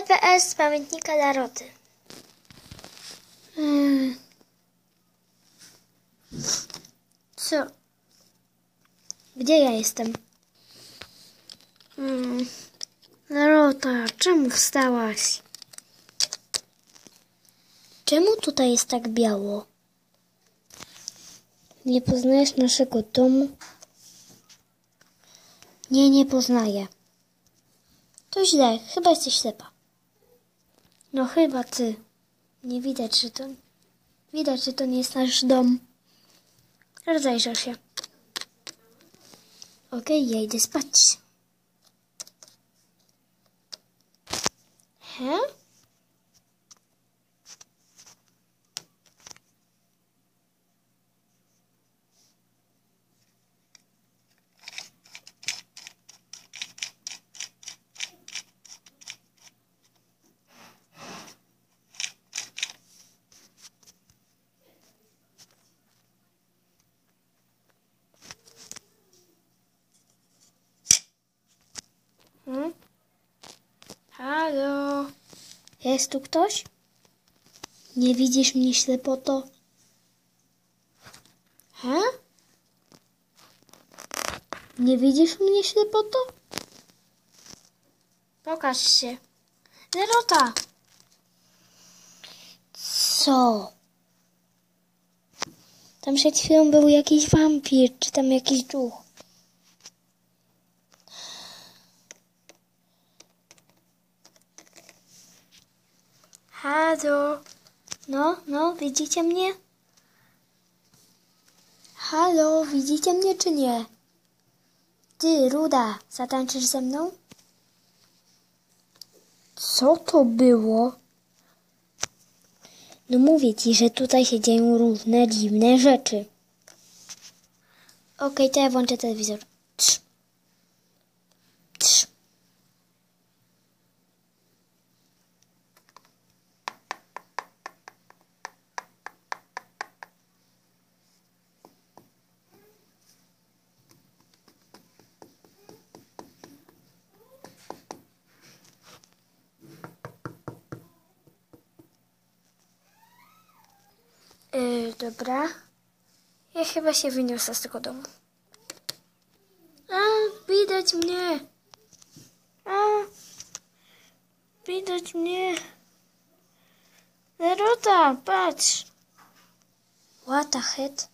LPS z pamiętnika Daroty. Hmm. Co? Gdzie ja jestem? Hmm. Darota, czemu wstałaś? Czemu tutaj jest tak biało? Nie poznajesz naszego domu? Nie, nie poznaję. To źle, chyba jesteś ślepa. No chyba ty. Nie widać, że to... Widać, że to nie jest nasz dom. Rozejrzę się. Okej, ja idę spać. He? Hmm? Halo? Jest tu ktoś? Nie widzisz mnie ślepoto? He? Nie widzisz mnie ślepoto? Pokaż się. Nerota! Co? Tam przed chwilą był jakiś wampir, czy tam jakiś duch. Halo? No, no, widzicie mnie? Halo, widzicie mnie czy nie? Ty, Ruda, zatańczysz ze mną? Co to było? No mówię ci, że tutaj się dzieją różne dziwne rzeczy. Okej, to ja włączę telewizor. Yy, dobra. Ja chyba się wyniosę z tego domu. A, widać mnie. A, widać mnie. Nerota, patrz. What the heck?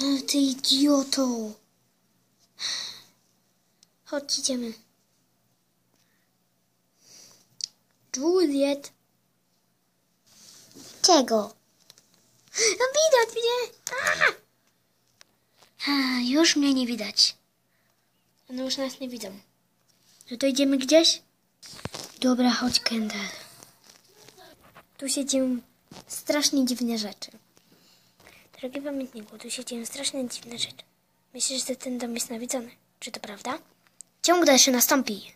A, Ty idioto. Chodź, idziemy. Juliet. Czego? No widać mnie. A! Już mnie nie widać. One już nas nie widzą. No to idziemy gdzieś? Dobra, chodź, Kendall. Tu się dzieją strasznie dziwne rzeczy. Drogi pamiętniku, tu się dzieją strasznie dziwne rzeczy. Myślisz, że ten dom jest nawiedzony? Czy to prawda? Ciąg dalszy nastąpi.